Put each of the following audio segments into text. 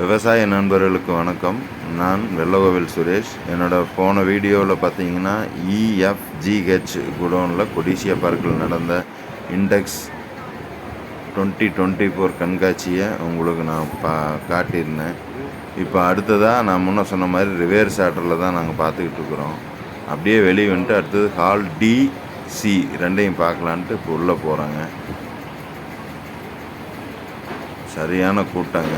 விவசாய நண்பர்களுக்கு வணக்கம். நான் வெள்ளகோவில் சுரேஷ். என்னோட போன வீடியோவில் பார்த்தீங்கன்னா இஎஃப்ஜிஹெச் குடோனில் கொடிசியா பார்க்கில் நடந்த இண்டெக்ஸ் டுவெண்ட்டி டுவெண்ட்டி ஃபோர் கண்காட்சியை உங்களுக்கு நான் பா காட்டியிருந்தேன். இப்போ அடுத்ததாக நான் முன்னே சொன்ன மாதிரி ரிவேர்ஸ் ஆர்டரில் தான் நாங்கள் பார்த்துக்கிட்டு இருக்கிறோம். அப்படியே வெளியே வந்துட்டு அடுத்தது ஹால் டி சி ரெண்டையும் பார்க்கலான்ட்டு இப்போ உள்ளே போகிறாங்க சரியான கூட்டங்க.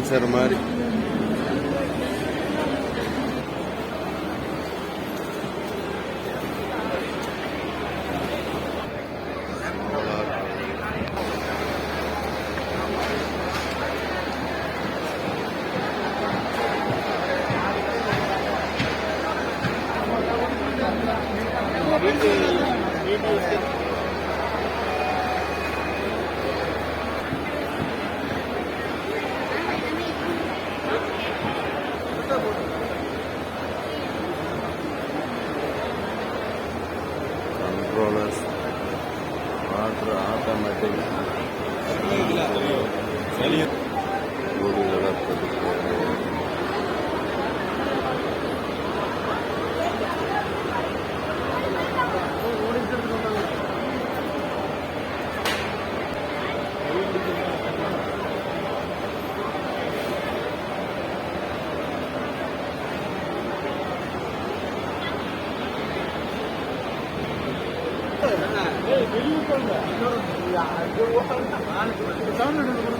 de ser humano. ஆட்டோமேட்டிக் கூடி வளர்ப்பதுக்கு 这个有点儿嫩哎呀这我上的啥班这个问题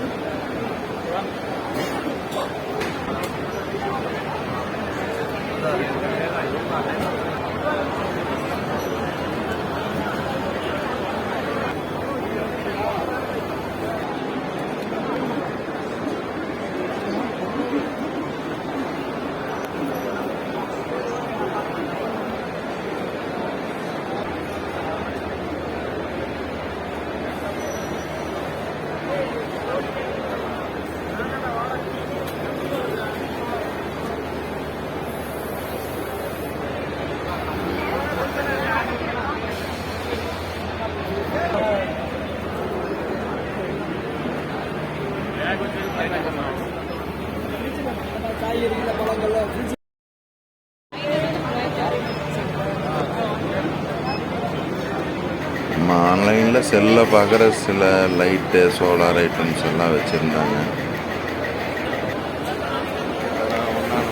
நம்ம ஆன்லைனில் செல்லில் பார்க்குற சில லைட்டு சோலார் ஐட்டம்ஸ் எல்லாம் வச்சுருந்தாங்க.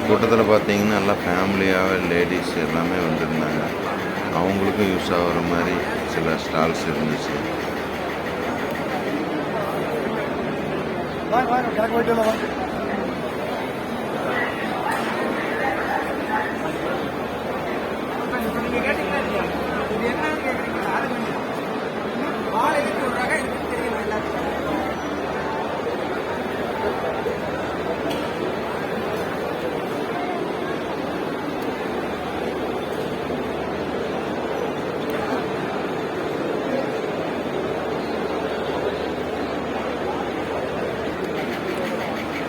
கூட்டத்தில் பார்த்தீங்கன்னா எல்லாம் ஃபேமிலியாகவே லேடிஸ் எல்லாமே வந்திருந்தாங்க. அவங்களுக்கும் யூஸ் ஆகிற மாதிரி சில ஸ்டால்ஸ் இருந்துச்சு.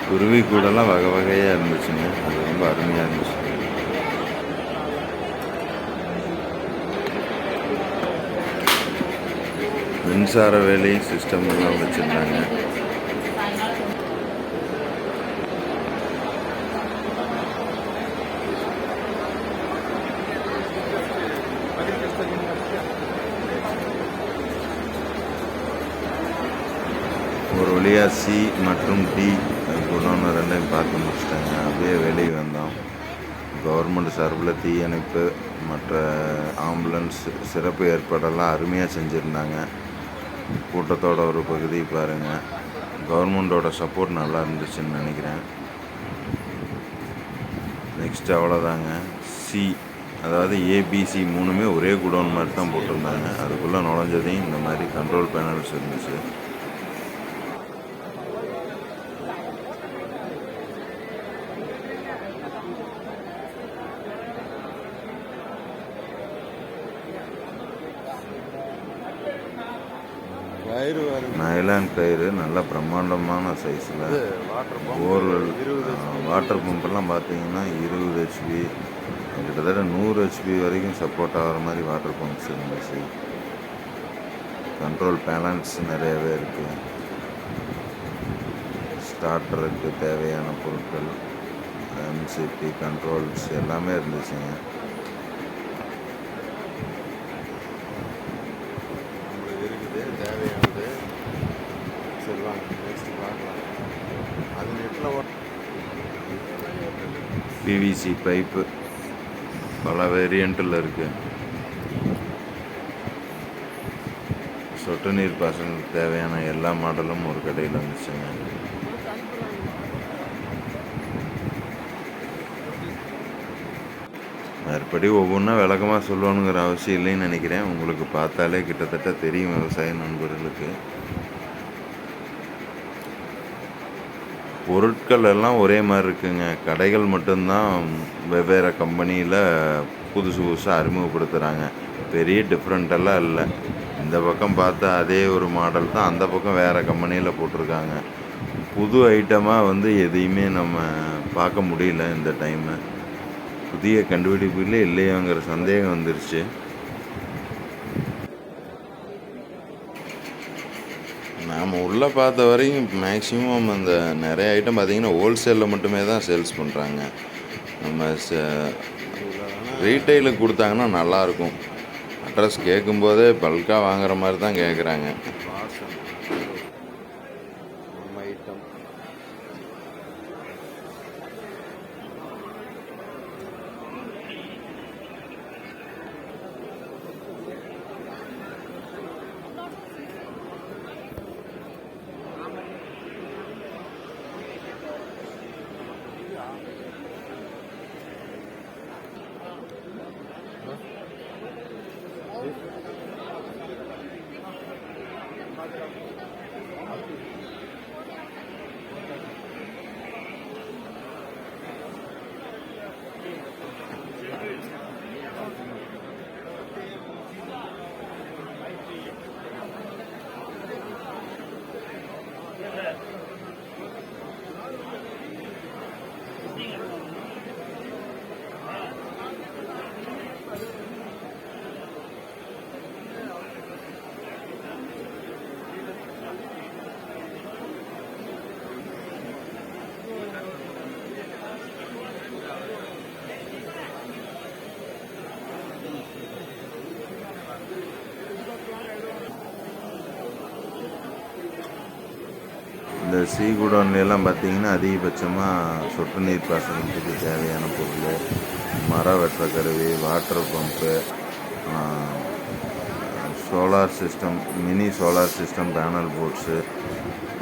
குருவி கூடெல்லாம் வகை வகையாக இருந்துச்சுங்க. அது ரொம்ப அருமையாக இருந்துச்சு. மின்சார வேலையும் சிஸ்டம் எல்லாம் வச்சுருந்தாங்க. ஒரு வழியாக சி மற்றும் டி குடோன்னு பார்த்து முடிச்சிட்டாங்க அப்படியே வெளியே வந்தோம். கவர்மெண்ட் சார்பில் தீயணைப்பு மற்ற ஆம்புலன்ஸ் சிறப்பு ஏற்பாடெல்லாம் அருமையாக செஞ்சுருந்தாங்க. கூட்டத்தோட ஒரு பகுதி பாருங்கள் கவர்மெண்ட்டோட சப்போர்ட் நல்லா இருந்துச்சுன்னு நினைக்கிறேன். நெக்ஸ்ட் அவ்வளோதாங்க சி அதாவது ஏபிசி மூணுமே ஒரே குடோன் மாதிரி தான் போட்டிருந்தாங்க. அதுக்குள்ளே நுழைஞ்சதையும் இந்த மாதிரி கண்ட்ரோல் பேனல்ஸ் இருந்துச்சு. கயிறு நைலான் கயிறு நல்ல பிரம்மாண்டமான சைஸில் வாட்டர் போர்வெல் வாட்டர் பம்பெல்லாம் பார்த்தீங்கன்னா இருபது ஹெச்பி கிட்டத்தட்ட நூறு ஹெச்பி வரைக்கும் சப்போர்ட் ஆகிற மாதிரி வாட்டர் பம்ப்ஸ் இருந்துச்சு. கண்ட்ரோல் பேலன்ஸ் நிறையவே இருக்குது ஸ்டார்டருக்கு தேவையான பொருட்கள் எம்சிபி கண்ட்ரோல்ஸ் எல்லாமே இருந்துச்சுங்க. வாங்க. நெக்ஸ்ட்டு பார்க்கலாம் அது நெட்டில் ஓட்ட பிவிசி பைப்பு பல வேரியண்ட்டில் இருக்குது சொட்டு நீர் பாசனத்துக்கு தேவையான எல்லா மாடலும் ஒரு கடையில் வந்துச்சுங்க. மறுபடி ஒவ்வொன்றா விளக்கமாக சொல்லணுங்கிற அவசியம் இல்லைன்னு நினைக்கிறேன். உங்களுக்கு பார்த்தாலே கிட்டத்தட்ட தெரியும் விவசாய நண்பர்களுக்கு. பொருட்கள் எல்லாம் ஒரே மாதிரி இருக்குங்க. கடைகள் மட்டும்தான் வெவ்வேறு கம்பெனியில் புதுசு புதுசாக அறிமுகப்படுத்துகிறாங்க பெரிய டிஃப்ரெண்ட்டெல்லாம் இல்லை. இந்த பக்கம் பார்த்தா அதே ஒரு மாடல் தான் அந்த பக்கம் வேறு கம்பெனியில் போட்டிருக்காங்க. புது ஐட்டமாக வந்து எதையுமே நம்ம பார்க்க முடியல இந்த டைமு புதிய கண்டுபிடிப்புகளே இல்லையோங்கிற சந்தேகம் வந்துருச்சு. நாம் உள்ளே பார்த்த வரைக்கும் மேக்ஸிமம் அந்த நிறைய ஐட்டம் பார்த்தீங்கன்னா ஹோல்சேலில் மட்டுமே தான் சேல்ஸ் பண்ணுறாங்க நம்ம ரீட்டைலுக்கு கொடுத்தாங்கன்னா நல்லாயிருக்கும் அட்ரஸ் கேட்கும்போதே பல்காக வாங்குற மாதிரி தான் கேட்குறாங்க. இந்த சீ குடோன்லாம் பார்த்தீங்கன்னா அதிகபட்சமாக சொட்டு நீர் பாசனத்துக்கு தேவையான பொருள். மரம் வெட்டுற கருவி water pump solar system mini solar system panel boards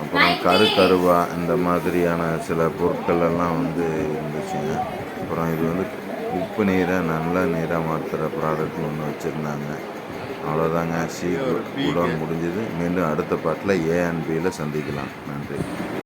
அப்புறம் கரு கருவா இந்த மாதிரியான சில பொருட்கள் எல்லாம் வந்து இருந்துச்சுங்க. அப்புறம் இது வந்து உப்பு நீரை நல்ல நீராக மாற்றுற ப்ராடக்ட் ஒன்று வச்சுருந்தாங்க. அவ்வளோதாங்க சி குடோன் முடிஞ்சது. மீண்டும் அடுத்த பாட்டில் ஏ அண்ட் பியில் சந்திக்கலாம். நன்றி.